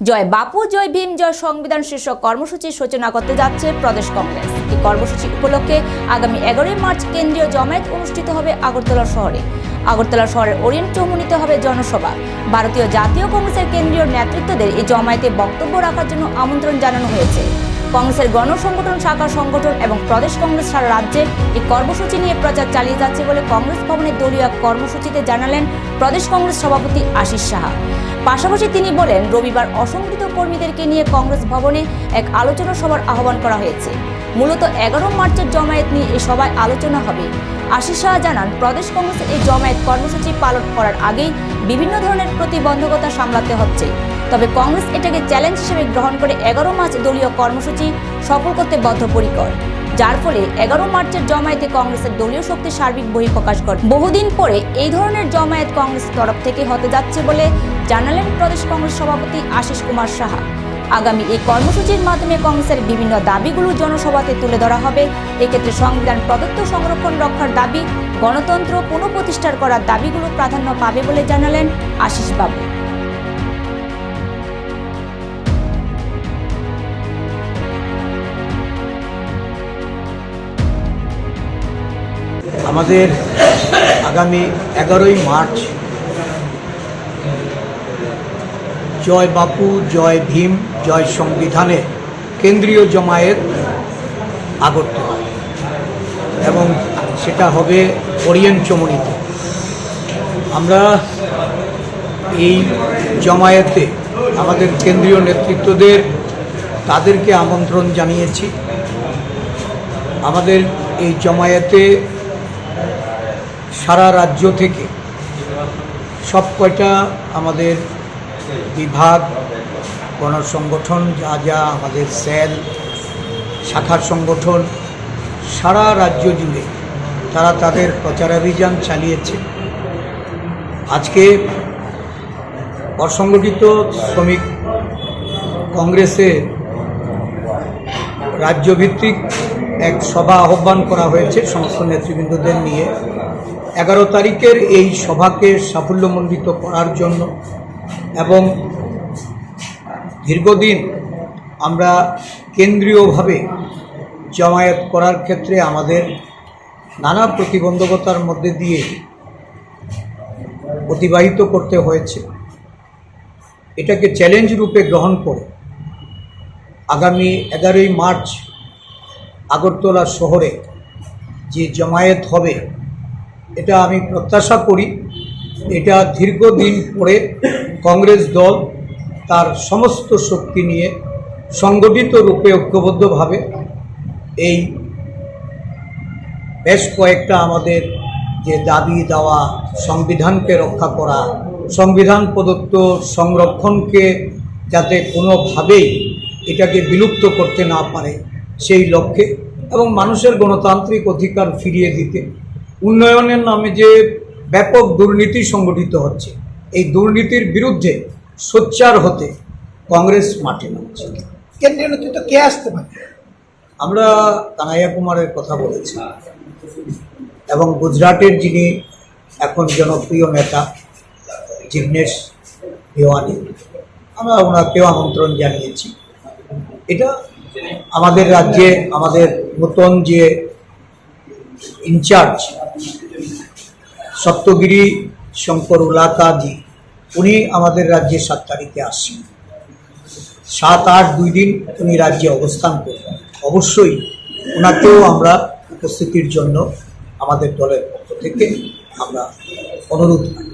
জয় বাপু, জয় ভীম, জয় সংবিধান শীর্ষক কর্মসূচির সূচনা করতে যাচ্ছে প্রদেশ কংগ্রেস। এই কর্মসূচি উপলক্ষে আগামী এগারোই মার্চ কেন্দ্রীয় জমায়েত অনুষ্ঠিত হবে আগরতলা শহরে। আগরতলা শহরের ওরিয়েন্ট চৌমুনিতে হবে জনসভা। ভারতীয় জাতীয় কংগ্রেসের কেন্দ্রীয় নেতৃত্বদের এই জমায়েতে বক্তব্য রাখার জন্য আমন্ত্রণ জানানো হয়েছে। কংগ্রেসের গণসংগঠন শাখা সংগঠন এবং প্রদেশ কংগ্রেস সারা রাজ্যে এই কর্মসূচি নিয়ে প্রচার চালিয়ে যাচ্ছে বলে কংগ্রেস ভবনের দলীয় কর্মসূচিতে জানালেন প্রদেশ কংগ্রেস সভাপতি আশিস সাহা। পাশাপাশি তিনি বলেন, রবিবার অসংগঠিত কর্মীদেরকে নিয়ে কংগ্রেস ভবনে এক আলোচনা সভার আহ্বান করা হয়েছে। মূলত এগারো মার্চের জমায়েত নিয়ে এই সভায় আলোচনা হবে। আশিস শাহ জানান, প্রদেশ কংগ্রেসের এই জমায়েত কর্মসূচি পালন করার আগেই বিভিন্ন ধরনের প্রতিবন্ধকতা সামলাতে হচ্ছে। তবে কংগ্রেস এটাকে চ্যালেঞ্জ হিসেবে গ্রহণ করে এগারো মার্চ দলীয় কর্মসূচি সফল করতে বদ্ধপরিকর, যার ফলে এগারো মার্চের জমায়েতে কংগ্রেসের দলীয় শক্তি সার্বিক বহিঃপ্রকাশ করে। বহুদিন পরে এই ধরনের জমায়েত কংগ্রেস তরফ থেকে হতে যাচ্ছে বলে জানালেন প্রদেশ কংগ্রেস সভাপতি আশিস কুমার সাহা। আগামী এই কর্মসূচির মাধ্যমে কংগ্রেসের বিভিন্ন দাবিগুলো জনসভাতে তুলে ধরা হবে। এক্ষেত্রে সংবিধান প্রদত্ত সংরক্ষণ রক্ষার দাবি, গণতন্ত্র পুনঃপ্রতিষ্ঠার করার দাবিগুলো প্রাধান্য পাবে বলে জানালেন আশিস আমাদের আগামী এগারোই মার্চ। জয় বাপু, জয় ভীম, জয় সংবিধানের কেন্দ্রীয় জমায়েত আগরতলা। এবং সেটা হবে ওরিয়েন্ট চমনিতে। আমরা এই জমায়েতে আমাদের কেন্দ্রীয় নেতৃত্বদের তাদেরকে আমন্ত্রণ জানিয়েছি। আমাদের এই জমায়েতে সারা রাজ্য থেকে সব কয়টা আমাদের বিভাগ, গণসংগঠন, যা যা আমাদের সেল, শাখার সংগঠন, সারা রাজ্য জুড়ে তারা তাদের প্রচারাভিযান চালিয়েছে। আজকে অসংগঠিত শ্রমিক কংগ্রেসের রাজ্যভিত্তিক এক সভা আহ্বান করা হয়েছে, সমস্ত নেতৃবৃন্দদের নিয়ে। এগারো তারিখের এই সভাকে সাফল্যমণ্ডিত করার জন্য এবং দীর্ঘদিন আমরা কেন্দ্রীয়ভাবে জমায়েত করার ক্ষেত্রে আমাদের নানা প্রতিবন্ধকতার মধ্যে দিয়ে অতিবাহিত করতে হয়েছে। এটাকে চ্যালেঞ্জ রূপে গ্রহণ করে আগামী এগারোই মার্চ আগরতলা শহরে যে জমায়েত হবে এটা আমি প্রত্যাশা করি। এটা দীর্ঘদিন পরে কংগ্রেস দল তার সমস্ত শক্তি নিয়ে সংগঠিত রূপে ঐক্যবদ্ধভাবে এই বেশ কয়েকটা আমাদের যে দাবি দেওয়া সংবিধানকে রক্ষা করা, সংবিধান প্রদত্ত সংরক্ষণকে যাতে কোনোভাবেই এটাকে বিলুপ্ত করতে না পারে সেই লক্ষ্যে এবং মানুষের গণতান্ত্রিক অধিকার ফিরিয়ে দিতে উন্নয়নের নামে যে ব্যাপক দুর্নীতি সংগঠিত হচ্ছে এই দুর্নীতির বিরুদ্ধে সোচ্চার হতে কংগ্রেস মাঠে নামছে। কেন্দ্রীয় নেতৃত্ব কে আসতে পারে? আমরা কানাইয়া কুমারের কথা বলেছি এবং গুজরাটের যিনি এখন জনপ্রিয় নেতা জিগ্নেশ ভিওয়ানি আমরা ওনাকেও আমন্ত্রণ জানিয়েছি। এটা আমাদের রাজ্যে আমাদের নতুন যে ইনচার্জ সপ্তগিরি শঙ্কর উলাকাদি, উনি আমাদের রাজ্যে সাত তারিখে আসছেন। সাত আট দুই দিন উনি রাজ্যে অবস্থান করবেন। অবশ্যই ওনাকেও আমরা উপস্থিতির জন্য আমাদের দলের পক্ষ থেকে আমরা অনুরোধ করি